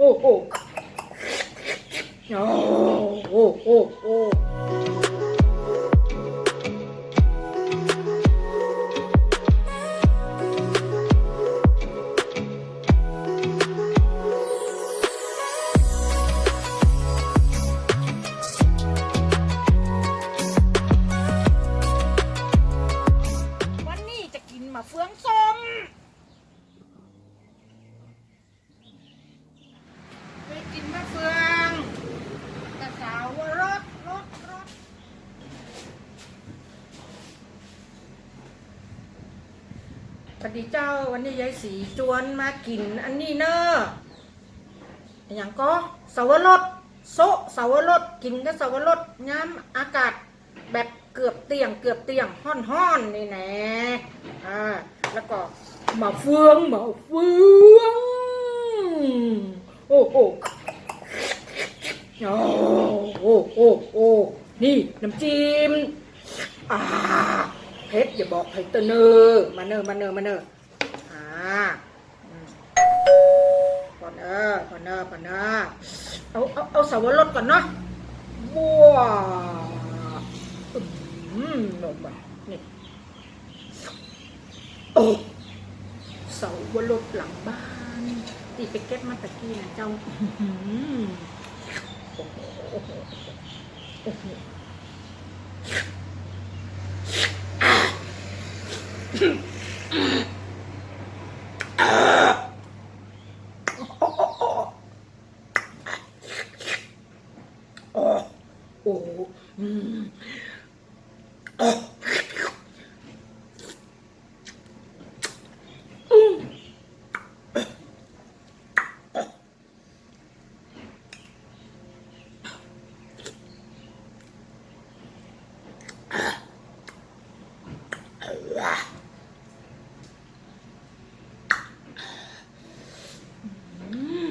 โอ้โอ้โสวัสดีเจ้าวันนี้ยายสีจวนมากินอันนี้เนอะอย่างก็สาวรสโซะสาวรสกินก็สาวรสย้ำอากาศแบบเกือบเตียงเกือบเตียงห้อนห้อนนี่แน่อ่าแล้วก็หมะเฟืองหมะเฟืองโอ้โหโอ้โอ้โอ้โอ้นี่น้ำจิ้มอ่า เพชรอย่าบอกไพเตอร์เนอร์มาเนอร์มาเนอร์มาเนอร์อ่าก่อนเออก่อนเนอร์ก่อนเนอร์เอาเอาเอาสาวรสก่อนเนาะว้าอืมนมอะนี่โอ้สาวรสหลังบ้านตีไปเก็บมาตะกี้นะเจ้าอื้อหือโอ้โหโอ้โห โอ้โหโอ้โอ้อืมโอ้อืม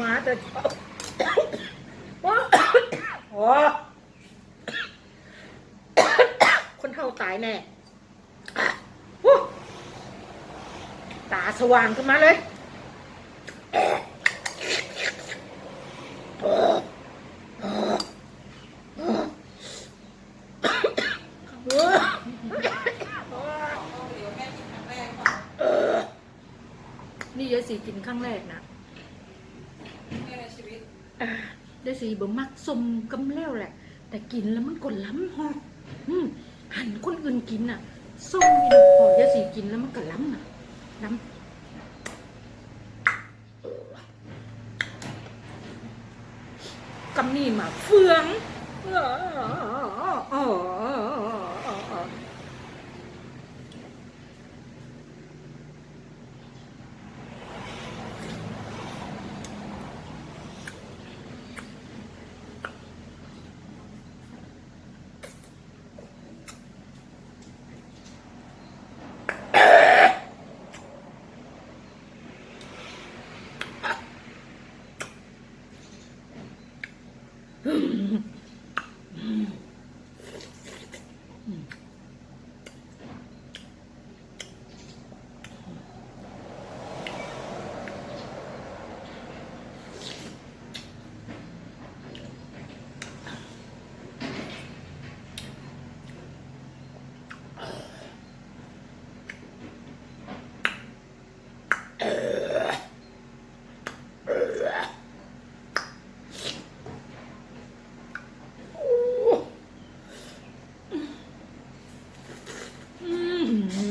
มาแต่เช้าว้าโอ้คนเท่าตายแน่ตาสว่างขึ้นมาเลยนี่เยายสีกินครั้งแรกนะ อ่ายายสีบ่มักสมกำแล้วแหละ แต่กินแล้วมันก็ล้ำฮอกหันคนอื่นกินน่ะส้มนี่นะพอยาสีกินแล้วมันก็ล้ำน่ะล้ำเออกำนี่มาเฟืองออเออเออเออเอ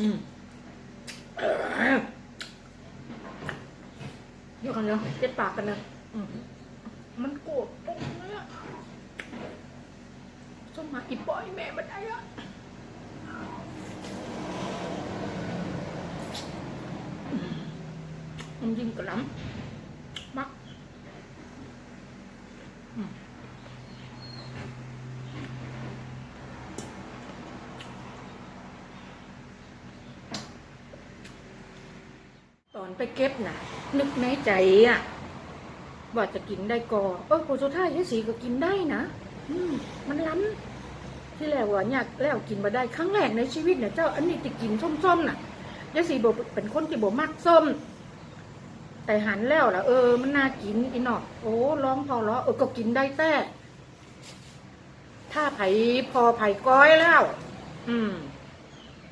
มเออเดี๋ยวกัน เจ็บปากกันนะมันโกรธปุ๊บเลยอะส้มมาอีปอยแม่มันได้อะมันยิ่งกระล้ำมักอืม ต อนไปเก็บนะนึกในใจอะว่าจะกินได้ก่อเออผลสุท้ายยาสีก็กินได้นะอืมมันล้ำที่แล้วว่าเนี่ยแล้วกินมาได้ครั้งแรกในชีวิตเนี่ยเจ้าอันนี้ติกินส้มๆน่ะยาสีบอกเป็นคนที่บอกมักส้ม แต่หันแล้วล่ะ เออ มันน่ากินอีนอกโอ้ร้องพอล้อเออก็กินได้แต่ถ้าไผ่พอไผ่ก้อยแล้ว อืม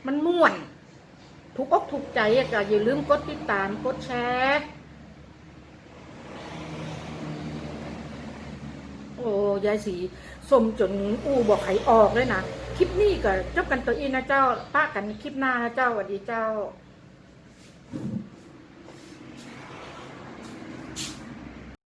มันม่วน ถูกอกถูกใจอะก็อย่าลืมกดติดตามกดแชร์โอ้ยายสีสมจนอูบอกไขออกเลยนะ คลิปนี้ก็จบกันตัวอีนะเจ้าป้ากันคลิปหน้านะเจ้าสวัสดีเจ้า